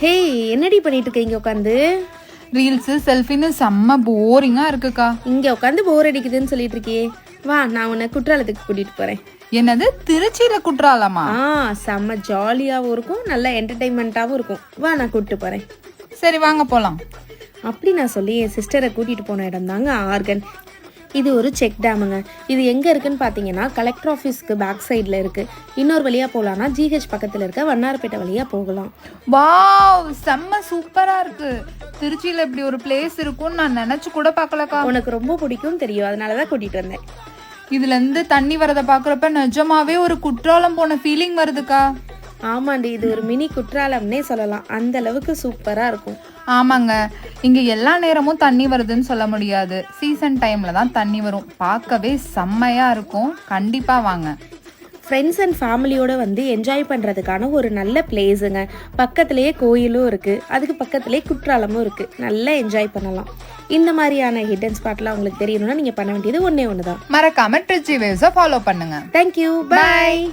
ஹே என்னடி பண்ணிட்டு இருக்க இங்க உட்காந்து ரீல்ஸு செல்ஃபின்னு செம்ம போரிங்காக இருக்குக்கா. இங்க உட்காந்து போர் அடிக்குதுன்னு சொல்லிட்டு இருக்கியே வா நான் உன்னை குற்றாலத்துக்கு கூட்டிட்டு போறேன். என்னது? திருச்சியில் குற்றாலமா? ஆ செம்ம ஜாலியாகவும் இருக்கும் நல்ல என்டர்டைன்மெண்ட்டாகவும் இருக்கும். வா நான் கூட்டிட்டு போறேன். சரி வாங்க போகலாம் அப்படி நான் சொல்லி என் சிஸ்டரை கூட்டிட்டு போன இடம் தாங்க ஆர்கன். இது ஒரு செக் டேமுங்க. இது எங்கே இருக்குன்னு பார்த்தீங்கன்னா கலெக்டர் ஆஃபீஸ்க்கு பேக் சைடில் இருக்குது இன்னொரு வழியாக போகலான்னா ஜிஹெச் பக்கத்தில் இருக்க வண்ணாரப்பேட்டை வழியாக போகலாம். வாவ் செம்ம சூப்பராக இருக்கு. திருச்சியில் இப்படி ஒரு பிளேஸ் இருக்கும்னு நான் நினச்சி கூட பார்க்கலக்கா. உனக்கு ரொம்ப பிடிக்கும் தெரியும். அதனால தான் கூட்டிகிட்டு வந்தேன் இதுலேருந்து தண்ணி வரதை பார்க்குறப்ப நிஜமாவே ஒரு குற்றாலம் போன ஃபீலிங் வருதுக்கா. ஆமாண்டி இது ஒரு மினி குற்றாலம்னே சொல்லலாம். அந்த அளவுக்கு சூப்பராக இருக்கும். ஆமாங்க. இங்கே எல்லா நேரமும் தண்ணி வருதுன்னு சொல்ல முடியாது. சீசன் டைமில் தான் தண்ணி வரும். பார்க்கவே செம்மையாக இருக்கும். கண்டிப்பாக வாங்க. ஃப்ரெண்ட்ஸ் அண்ட் ஃபேமிலியோட வந்து என்ஜாய் பண்ணுறதுக்கான ஒரு நல்ல பிளேஸுங்க பக்கத்துலேயே கோயிலும் இருக்குது அதுக்கு பக்கத்துலேயே குற்றாலமும் இருக்குது நல்லா என்ஜாய் பண்ணலாம். இந்த மாதிரியான ஹிடன் ஸ்பாட்லாம் உங்களுக்கு தெரியணும்னா நீங்கள் பண்ண வேண்டியது ஒன்றே ஒன்று தான் மறக்காம ட்ரிச்சி வேவ்ஸை ஃபாலோ பண்ணுங்க. Thank you bye